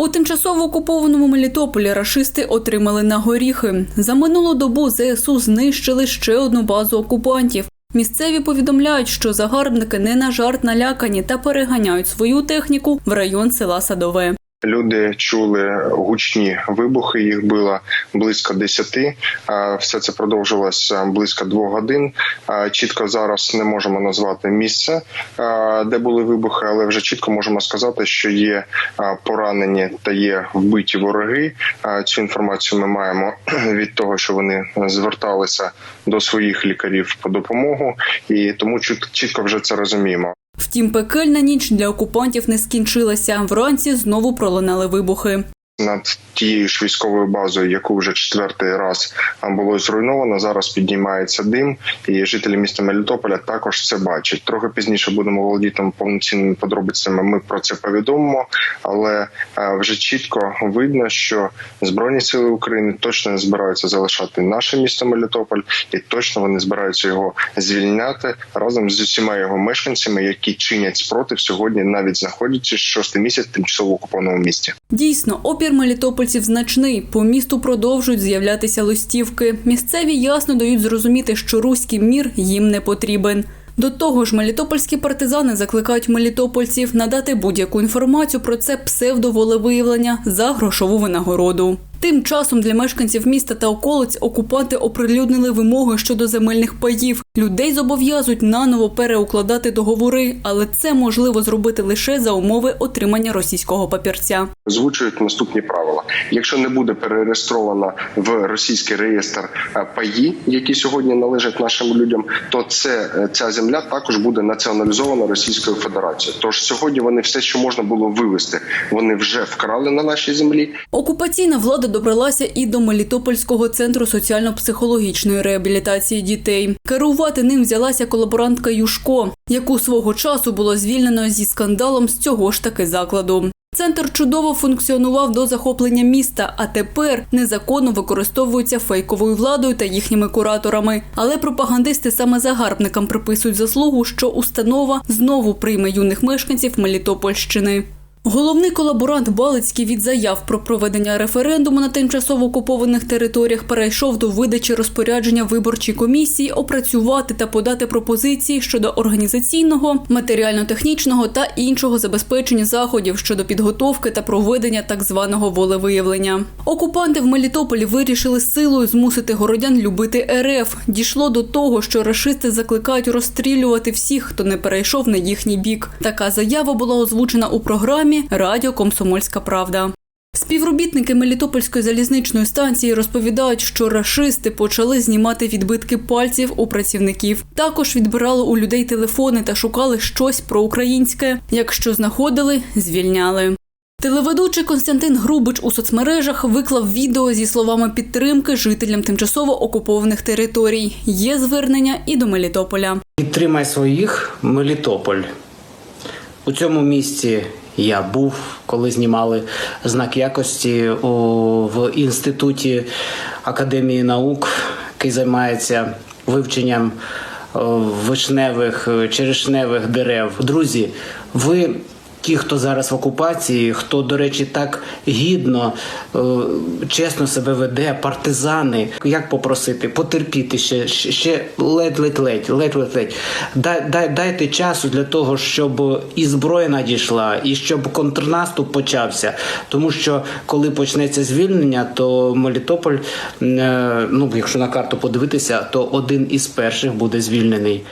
У тимчасово окупованому Мелітополі рашисти отримали на горіхи. За минулу добу ЗСУ знищили ще одну базу окупантів. Місцеві повідомляють, що загарбники не на жарт налякані та переганяють свою техніку в район села Садове. Люди чули гучні вибухи. Їх було близько десяти. Все це продовжилося близько двох годин. Чітко зараз не можемо назвати місце, де були вибухи, але вже чітко можемо сказати, що є поранені та є вбиті вороги. Цю інформацію ми маємо від того, що вони зверталися до своїх лікарів по допомогу, і тому чіт- чітко вже це розуміємо. Втім, пекельна ніч для окупантів не скінчилася. Вранці знову пролунали вибухи. Над тією ж військовою базою, яку вже четвертий раз було зруйновано. Зараз піднімається дим, і жителі міста Мелітополя також це бачать. Трохи пізніше будемо володіти повноцінними подробицями. Ми про це повідомимо, але вже чітко видно, що збройні сили України точно не збираються залишати наше місто Мелітополь, і точно вони збираються його звільняти разом з усіма його мешканцями, які чинять спротив сьогодні, навіть знаходячись шостий місяць тимчасово окупованому місті. Дійсно, опір мелітопольців значний. По місту продовжують з'являтися листівки. Місцеві ясно дають зрозуміти, що руський мір їм не потрібен. До того ж, мелітопольські партизани закликають мелітопольців надати будь-яку інформацію про це псевдоволевиявлення за грошову винагороду. Тим часом для мешканців міста та околиць окупанти оприлюднили вимоги щодо земельних паїв. Людей зобов'язують наново переукладати договори, але це можливо зробити лише за умови отримання російського папірця. озвучують наступні правила: якщо не буде перереєстровано в російський реєстр е, паї, які сьогодні належать нашим людям, то це е, ця земля також буде націоналізована Російською Федерацією. Тож сьогодні вони все, що можна було вивезти, вони вже вкрали на нашій землі. Окупаційна влада добралася і до Мелітопольського центру соціально-психологічної реабілітації дітей. Керувати ним взялася колаборантка Юшко, яку свого часу було звільнено зі скандалом з цього ж таки закладу. Центр чудово функціонував до захоплення міста, а тепер незаконно використовується фейковою владою та їхніми кураторами. Але пропагандисти саме загарбникам приписують заслугу, що установа знову прийме юних мешканців Мелітопольщини. Головний колаборант Балицький від заяв про проведення референдуму на тимчасово окупованих територіях перейшов до видачі розпорядження виборчій комісії опрацювати та подати пропозиції щодо організаційного, матеріально-технічного та іншого забезпечення заходів щодо підготовки та проведення так званого волевиявлення. Окупанти в Мелітополі вирішили силою змусити городян любити РФ. Дійшло до того, що рашисти закликають розстрілювати всіх, хто не перейшов на їхній бік. Така заява була озвучена у програмі Радіо Комсомольська Правда. Співробітники Мелітопольської залізничної станції розповідають, що рашисти почали знімати відбитки пальців у працівників. Також відбирали у людей телефони та шукали щось проукраїнське. Якщо знаходили, звільняли. Телеведучий Константин Грубич у соцмережах виклав відео зі словами підтримки жителям тимчасово окупованих територій. Є звернення і до Мелітополя. Підтримай своїх Мелітополь. У цьому місці я був, коли знімали знак якості у, в інституті Академії наук, який займається вивченням е, вишневих, черешневих дерев. Друзі, ви. Ті, хто зараз в окупації, хто, до речі, так гідно, е, чесно себе веде, партизани. Як попросити? Потерпіти ще, ще- ледь-ледь-ледь, ледь-ледь-ледь. Дай, дайте часу для того, щоб і зброя надійшла, і щоб контрнаступ почався. Тому що коли почнеться звільнення, то Мелітополь, е, ну якщо на карту подивитися, то один із перших буде звільнений.